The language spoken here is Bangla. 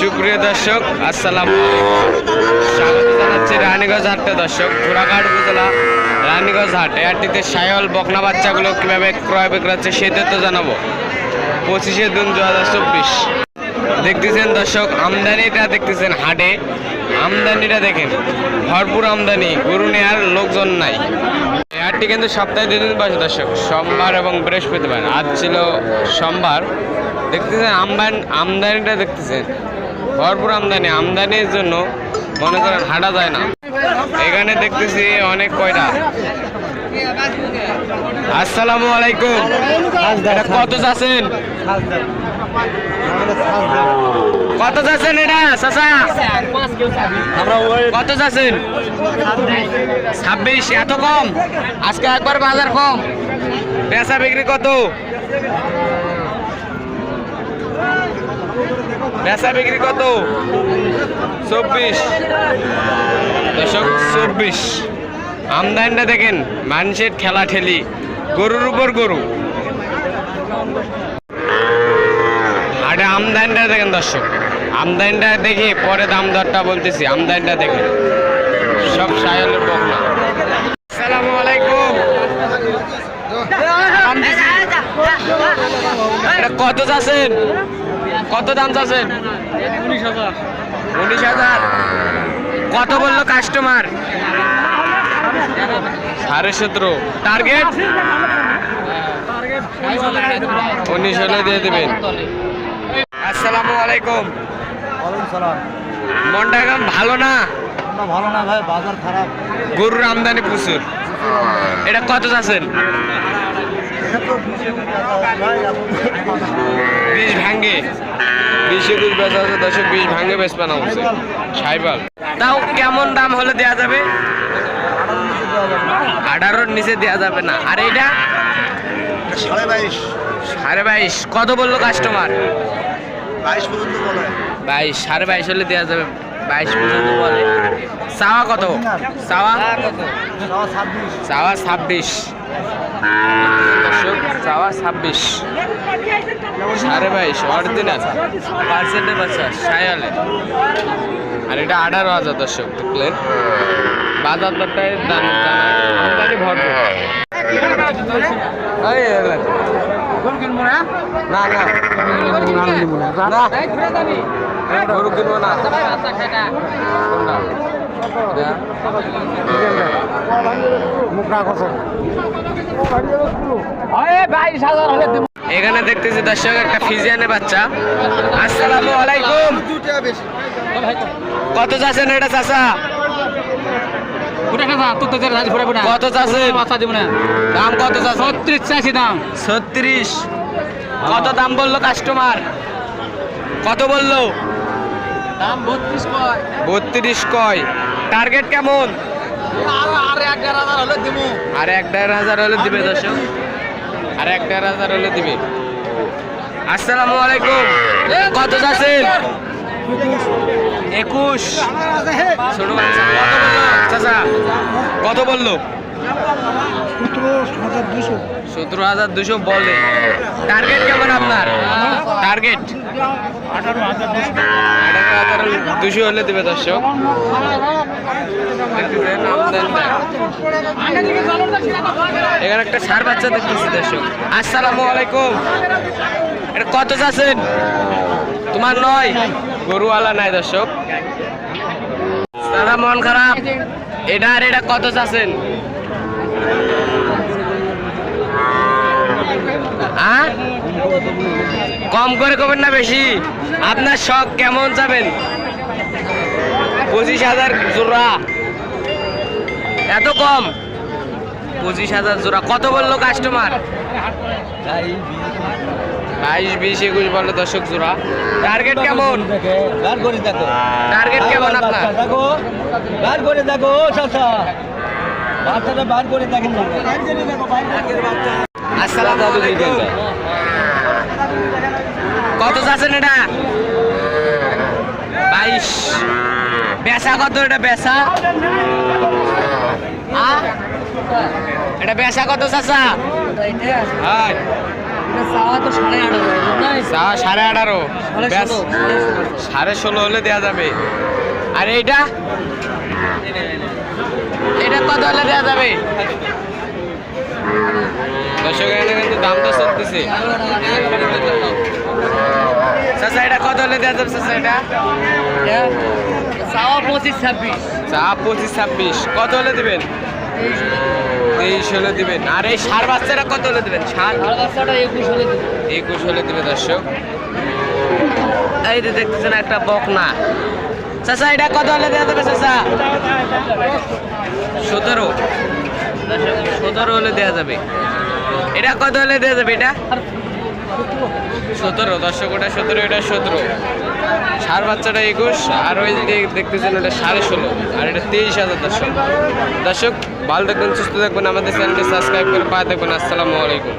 সুপ্রিয় দর্শক, আসসালাম স্বাগত জানাচ্ছি রানীগঞ্জ হাটে। দর্শক, ঘোড়াঘাট উপজেলা রানীগঞ্জ হাট। এই হাটটিতে সায়ল বকনা বাচ্চাগুলো কীভাবে ক্রয় বিক্রয় হচ্ছে সেই তথ্য জানাব। পঁচিশে জুন দু হাজার চব্বিশ। দেখতেছেন দর্শক, আমদানিটা দেখতেছেন হাটে। আমদানিটা দেখেন, ভরপুর আমদানি, গরু নেয়ার লোকজন নাই। এয়ারটি কিন্তু সপ্তাহে দুদিন বসে দর্শক, সোমবার এবং বৃহস্পতিবার। আজ ছিল সোমবার। দেখতেছেন আমদান আমদানিটা দেখতেছেন। ভরপুর আমদানি, আমদানির জন্য মনে করেন হাঁটা যায় না। এখানে দেখতেছি অনেক কয়টা। আসসালামু আলাইকুম। কত চাচ্ছেন কত চাচ্ছেন এটা, চাচা? কত চাচ্ছেন ছাব্বিশ, এত কম? আজকে একবার বাজার কম। বেচা বিক্রি কত? বিক্রি কত চব্বিশ দশক চব্বিশ আমদানিটা দেখেন মানুষের খেলা ঠেলি গরুর উপর গরু আরে আমদানিটা দেখেন দর্শক আমদানিটা দেখে পরে দাম দরটা বলতেছি আমদানিটা দেখেন সব সায়লের কত চাচ্ছেন কত দাম চাচ্ছেন? উনিশ হাজার। কত বলল কাস্টমার সাড়ে সতেরো। টার্গেট উনিশ হলে দিয়ে দেবেন। আসসালামু আলাইকুম। মনটা এখন ভালো না? ভালো না ভাই বাজার খারাপ। গরুর আমদানি প্রচুর। এটা কত চাচ্ছেন? বিষ ভাঙ্গে। বিশ একুশ বেচা আছে দশক বিষ ভাঙ্গে বেশ পানা হচ্ছে সাইবাল। তাও কেমন দাম হলে দেওয়া যাবে? আঠারোর নিচে দেওয়া যাবে না। আর এটা সাড়ে বাইশ। সাড়ে বাইশ। কত বলল কাস্টমার বাইশ পর্যন্ত বলে। বাইশ। সাড়ে বাইশ হলে দেওয়া যাবে। বাইশ পর্যন্ত বলে। চাওয়া কত? চাওয়া? চাওয়া ছাব্বিশ। দর্শক, চাওয়া ছাব্বিশ। সাড়ে বাইশ অরিজিনাল পার্সেন্টের বাচ্চা সায়ালে আর এটা আঠারো হাজার দর্শক দেখলেন। বাজার দরটায় দাম আমদানি ভরপুর। না? না না। গরু কিনবো না। এখানে দেখতেছি দর্শক একটা ফিজিয়ানের বাচ্চা। আসসালামু আলাইকুম। কত চাচ্ছেন এটা চাচা? কত দাম কত ছত্রিশ। কত দাম বলল কাস্টমার কত বলল? বত্রিশ কয়। টার্গেট কেমন? আর এক দেড় হাজার হলে দিবে দর্শক। আর এক দেড় হাজার হলে দিবে। আসসালামু আলাইকুম। কত চাচ্ছেন একুশ। ছোট বাচ্চা। কত বলল? চাচা কত বলল? সতেরো হাজার দুশো বলে। টার্গেট কেমন আপনার? টার্গেট আঠারো হাজার দুশো হলে দেবে দর্শক। এখানে একটা সার বাচ্চা দেখতেছি, দর্শক। আসসালামু আলাইকুম। এটা কত চাচ্ছেন? তোমার নয়। গরুওয়ালা নাই, দর্শক। দাদা, মন খারাপ? এটা আর এটা কত চাচ্ছেন? হ্যাঁ? কম করে কবেন না বেশি। আপনার শখ কেমন যাবেন পঁচিশ হাজার জোড়া। এত কম? পঁচিশ হাজার জোড়া। কত বলল কাস্টমার বাইশ, বিশ, একুশ বলল দশক জোড়া। টার্গেট কেমন? টার্গেট কেমন আপনার? বার করে দেখো চাচা বাচ্চাটা বার করে দেখেন আসসালামু কত চাচ্ছেন এটা? বাইশ। বেচা কত? এটা বেচা? এটা বেচা কত, চাচা? সাড়ে আঠারো। সাড়ে ষোলো হলে দেওয়া যাবে। আর এইটা? এটা কত হলে দেওয়া যাবে? দর্শক কিন্তু দামটা চলতেছে। চাচা এটা কত হলে দেওয়া যাবে চাচা এটা চাওয়া পঁচিশ ছাব্বিশ। চা পঁচিশ ছাব্বিশ। কত হলে দিবেন? তেইশ। হলে দিবেন। আর এই সার বাচ্চাটা কত হলে দিবেন? সার বাচ্চাটা একুশ হলে একুশ হলে দিবে দর্শক। এই যে দেখতেছেন একটা বকনা। চাচা এটা কত হলে দেওয়া যাবে চাচা? সতেরো। সতেরো হলে দেওয়া যাবে। এটা কত হলে দেওয়া যাবে এটা? সতেরো, দর্শক, ওটা সতেরো, এটা সতেরো। সার বাচ্চাটা একুশ, আর ওই দেখতেছেন ওটা সাড়ে ষোলো, আর এটা তেইশ হাজার দর্শক। দর্শক, ভালো থাকবেন, সুস্থ থাকবেন, আমাদের চ্যানেলটি সাবস্ক্রাইব করে পায়ে থাকবেন। আসসালামু আলাইকুম।